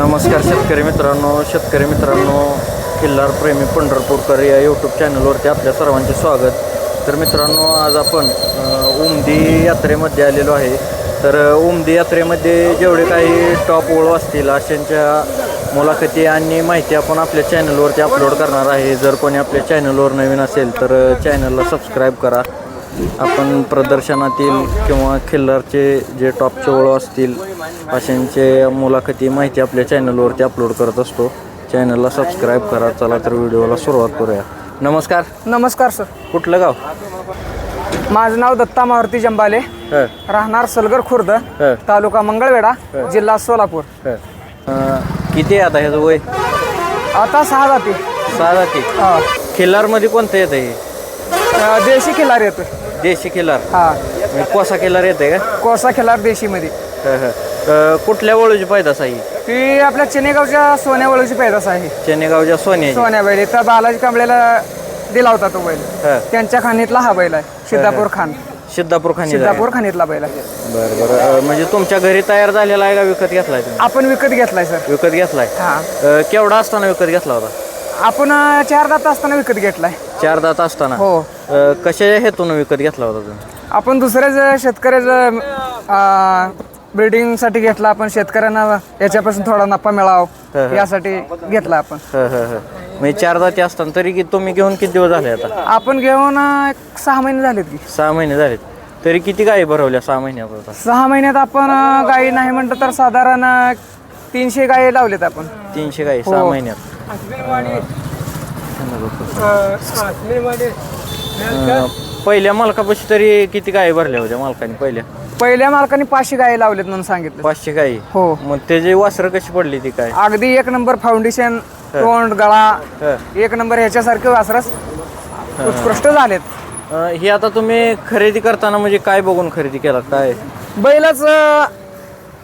नमस्कार शेतकरी मित्रांनो शेतकरी मित्रांनो किल्लार प्रेमी पंढरपूरकर या यूट्यूब चॅनलवरती आपल्या सर्वांचे स्वागत. तर मित्रांनो आज आपण उमदी यात्रेमध्ये आलेलो आहे. तर उमदी यात्रेमध्ये जेवढे काही टॉप ओळ असतील अशांच्या मुलाखती आणि माहिती आपण आपल्या चॅनलवरती अपलोड करणार आहे. जर कोणी आपल्या चॅनलवर नवीन असेल तर चॅनलला सबस्क्राईब करा. आपण प्रदर्शनातील किंवा खिल्लारचे जे टॉपचे ओळख असतील अशांचे मुलाखती माहिती आपल्या चॅनलवरती अपलोड करत असतो. चॅनलला सबस्क्राईब करा. चला तर व्हिडिओला सुरुवात करूया. नमस्कार. नमस्कार सर. कुठलं गाव? माझं नाव दत्ता मारुती जंबाले. राहणार सलगर खुर्द तालुका मंगळवेढा जिल्हा सोलापूर. किती आहे आता ह्याचं वय? आता सहा जाती. सहा जाती. हा. खिल्लारमध्ये कोणतं येतं हे? अं, देशी खिल्लार येतोय. देशी खिल्लार हा. म्हणजे कोसा खिल्लार येते का? कोसा खिल्लार देशीमध्ये. ह, ह. अं, कुठल्या वळूची पैदास आहे ही? ती आपल्या चेनेगावच्या सोन्या वळूची पैदास आहे चेनेगावच्या सोन्याची? सोन्या बैल. इथं बालाजी कांबळेला दिला होता तो बैल. ह. त्यांच्या खाणीतला हा बैल आहे सिद्धापूर खान. सिद्धापूर खानी सिद्धापूर खाणीतला बैल आहे. बरं बरं. अं, म्हणजे तुमच्या घरी तयार झालेला आहे का विकत घेतलाय तुम्ही? आपण विकत घेतलाय सर. विकत घेतलाय? हा. अं, केवढा असताना विकत घेतला होता? आपण अं, चार दात असताना विकत घेतलाय. चार दात असताना. हो. अं, कशाच्या हेतून विकत घेतला होता तुम्ही? आपण दुसऱ्याच शेतकऱ्याचं ब्रिडिंगसाठी घेतला आपण शेतकऱ्यांना याच्यापासून थोडा नफा मिळावा यासाठी घेतला आपण. ह ह ह. म्हणजे चार दाती असताना तरी की तुम्ही घेऊन किती दिवस झाले आता? आपण घेऊन अं, एक सहा महिने झालेत की. सहा महिने झालेत. तरी किती गायी भरवल्या सहा महिन्यात आता? सहा महिन्यात आपण अं, गाई नाही म्हणलं तर साधारण अं, तीनशे गाई लावलेत आपण. तीनशे गायी सहा हो. महिन्यात. अं, पहिल्या मालकापाशी तरी किती गायी भरल्या होत्या मालकाने पहिल्या? पहिल्या मालकाने पाचशे गाई लावलेत म्हणून सांगितलं. पाचशे गायी? हो. मग त्याची वासरं कशी पडली ती काय? अगदी एक नंबर फाउंडेशन तोंड गळा ह. एक नंबर ह्याच्यासारखे वासरस उत्कृष्ट झालेत. अं, ही आता तुम्ही खरेदी करताना म्हणजे काय बघून खरेदी केला काय? बैलाच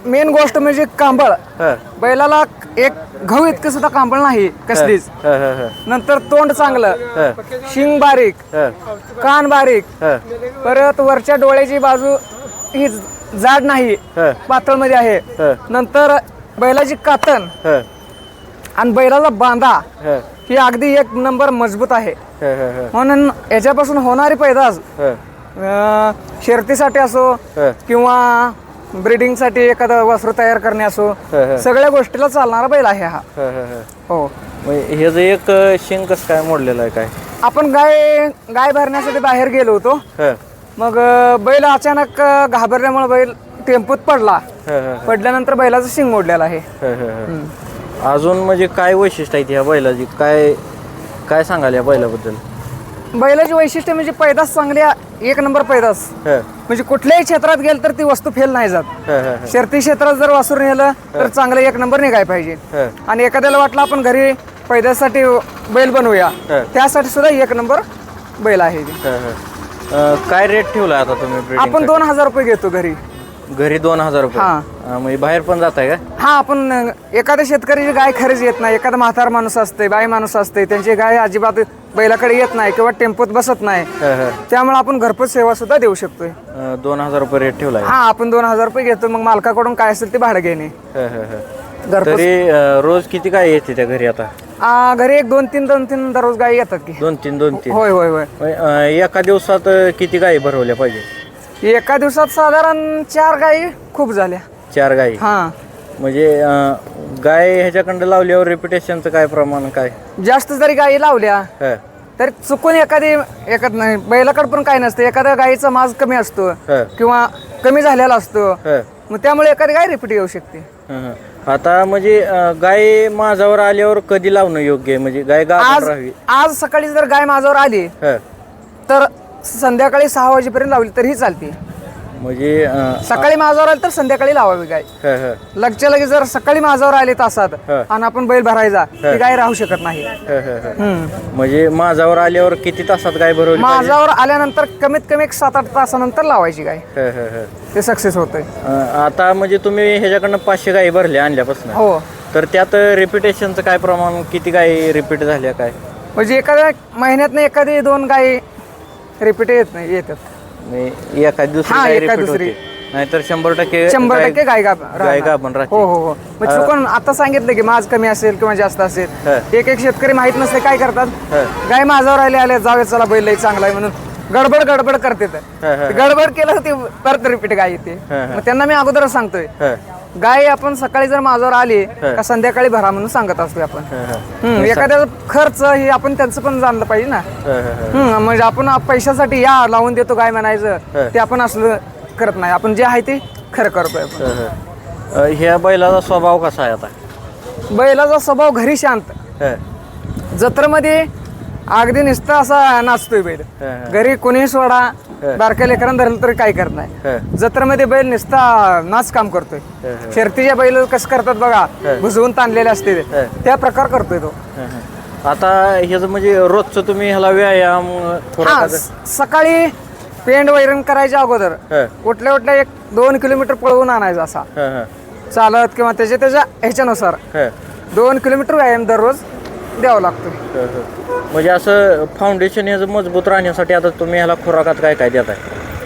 मेन गोष्ट म्हणजे कांबळ. बैलाला एक गहू इतकं सुद्धा कांबळ नाही कसलीच. नंतर तोंड चांगलं. शिंग बारीक. कान बारीक. परत वरच्या डोळ्याची बाजू ही जाड नाही ह. पातळमध्ये आहे नंतर बैलाची कातण ह. आणि बैलाचा बांधा ह. अगदी एक नंबर मजबूत आहे. म्हणून याच्यापासून होणारी पैदास शर्तीसाठी असो किंवा ब्रिडिंगसाठी एखादं वस्त्र तयार करणे असो सगळ्या गोष्टीला चालणारा बैल आहे हा. ह ह जे एक शिंग कसं काय मोडलेलं आहे काय? आपण गाय गाय भरण्यासाठी बाहेर गेलो होतो. मग बैल अचानक घाबरल्यामुळे बैल टेम्पोत पडला. पडल्यानंतर बैलाचं शिंग मोडलेलं आहे. अजून म्हणजे काय वैशिष्ट्य आहेत ह्या बैलाची? काय काय सांगाल या बैलाबद्दल? बैलाची वैशिष्ट्य म्हणजे पैदास चांगल्या एक नंबर पैदास. म्हणजे कुठल्याही क्षेत्रात गेल तर ती वस्तू फेल नाही जात. शर्ती क्षेत्रात जर वासरून नेलं तर चांगलं एक नंबर निघाय पाहिजे. आणि एखाद्याला वाटलं आपण घरी पैदासाठी बैल बनवूया. त्यासाठी सुद्धा एक नंबर बैल आहे काय रेट ठेवला आता तुम्ही आपण दोन हजार रुपये घेतो घरी. घरी दोन हजार रुपये? हा. म्हणजे बाहेर पण जात आहे का? हा आपण एखाद्या शेतकऱ्याची गाय खरेच येत नाही एखादा म्हातार माणूस असते बाई माणूस असते त्यांची गाय अजिबात बैलाकडे येत नाही किंवा टेम्पोत बसत नाही. त्यामुळे आपण घरपोच सेवा सुद्धा देऊ शकतोय. अं, दोन हजार रुपये रेट ठेवला आहे. हा आपण दोन हजार रुपये घेतो मग मालकाकडून काय असेल ते भाडं घेणे ह ह ह. घरपोच तरी अं, रोज किती काय येते त्या घरी आता? आ, घरी एक दोन तीन दोन तीन दररोज गायी येतात की. दोन तीन दोन तीन. होय होय. होय अं, एका दिवसात अं, किती गायी भरवल्या पाहिजे? एका दिवसात साधारण चार गायी खूप झाल्या. चार गायी? हा. म्हणजे अं, गाय ह्याच्याकडं लावल्यावर रेप्युटेशनचं काय प्रमाण काय? जास्त जरी गायी लावल्या ह. तरी चुकून एखादी एखाद नाही बैलाकडे पण काही नसतं. एखाद्या गायीचा माज कमी असतो ह. किंवा कमी झालेला असतो ह. मग त्यामुळे एखादी गाय रिपीट येऊ शकते. हं, हं. आता म्हणजे अं, गाय माझावर आल्यावर कधी लावणं योग्य आहे? म्हणजे गाय आज राहावी. आज सकाळी जर गाय माझ्यावर आली ह. तर संध्याकाळी सहा वाजेपर्यंत लावली तरीही चालते. म्हणजे अं, सकाळी माझ्यावर आली तर संध्याकाळी लावावी गाय ह ह लगच्या लगेच जर सकाळी माझ्यावर आले तासात. आणि आपण बैल भरायचा ती गाय राहू शकत नाही ह, ह, ह. हम्म. म्हणजे माझावर आल्यावर किती तासात गाय भरवली पाहिजे? माझ्यावर आल्यानंतर कमीत कमी एक सात आठ तासानंतर लावायची गाय ह, ह, ह. ते सक्सेस होतंय अं, आता म्हणजे तुम्ही ह्याच्याकडनं पाचशे गायी भरल्या आणल्यापासून हो तर त्यात रिपिटेशनचं काय प्रमाण किती गायी रिपीट झाल्या काय म्हणजे एखाद्या महिन्यातनं एखादी दोन गाय रिपीट येत नाही येतात एखादी दुसरी हा गाय दुसरी. होते. नाहीतर शंभर टक्के शंभर टक्के गाय गाभ गाय गाभण राहते. हो हो हो. मग चुकून आता सांगितलं की माझ कमी असेल किंवा जास्त असेल. एक एक शेतकरी माहीत नसते काय करतात. गाय माझ्यावर आले आले जावे चला बैल लई चांगला आहे म्हणून. गडबड गडबड करते तर हं, हं. गडबड केलं ते परत रिपीट गाय येते. हं, हं. मग त्यांना मी अगोदरच सांगतोय. हं, गाय आपण सकाळी जर माझ्यावर आली. का संध्याकाळी भरा म्हणून सांगत असतोय आपण. हम्म, एखाद्याचा खर्च हे आपण त्यांचं पण जाणलं पाहिजे ना. हम्म, म्हणजे आपण पैशासाठी या लावून देतो काय म्हणायचं. ते आपण असलं करत नाही आपण जे आहे ते खरं करतोय आपण. अ, ह्या बैलाचा स्वभाव कसा आहे आता बैलाचा स्वभाव घरी शांत हं, जत्रेमध्ये अगदी नुसतं असा नाचतोय बैल. घरी कोणी सोडा. बारक्या लेकरांना धरलं तरी काय करत नाही जत्रेमध्ये बैल नुसता नाच काम करतोय. शर्तीच्या बैल कसं करतात बघा. भुजवून ताणलेले असते. त्या प्रकार करतोय तो. आता ह्याचं म्हणजे रोजचं तुम्ही ह्याला व्यायाम थोडा सकाळी पेंड वैरण करायच्या अगोदर कुठल्या कुठल्या एक दोन किलोमीटर पळवून आणायचा असा चालत किंवा त्याच्या त्याच्या ह्याच्यानुसार दोन किलोमीटर व्यायाम दररोज द्यावा लागतो. म्हणजे असं फाउंडेशन ह्याचं मजबूत राहण्यासाठी आता तुम्ही ह्याला खुराकात काय काय देताय?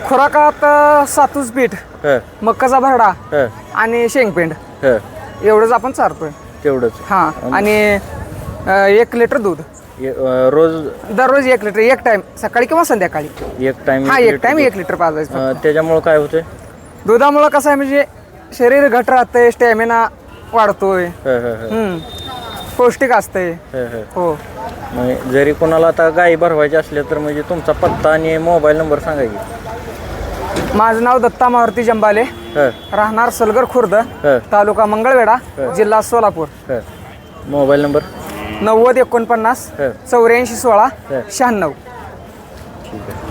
खुराकात अं, सातूच पीठ हं, मक्काचा भरडा हं, आणि शेंगपेंड. हं. एवढंच आपण चारतोय. तेवढंच. हा आणि अं, एक लिटर दूध. अ, रोज? दररोज एक लिटर एक टाइम सकाळी किंवा संध्याकाळी. एक टाइम हा एक टाइम एक लिटर पाजायचं त्याच्यामुळं काय होतंय? दुधामुळं कसं आहे म्हणजे शरीर घट राहतंय स्टॅमिना वाढतोय. हं, हं, हं, हम्म. पौष्टिक असतंय. हं, हं. हो. म्हणजे जरी कोणाला आता गायी भरवायची असल्या तर म्हणजे तुमचा पत्ता आणि मोबाईल नंबर सांगा की. माझं नाव दत्ता मारुती जंबाले. हं, राहणार सलगर खुर्द हं, तालुका मंगळवेढा जिल्हा सोलापूर. हं. Mobile number? नव्वद एकोणपन्नास हं. चौऱ्याऐंशी सोळा हं. शहाण्णव. ठीक आहे.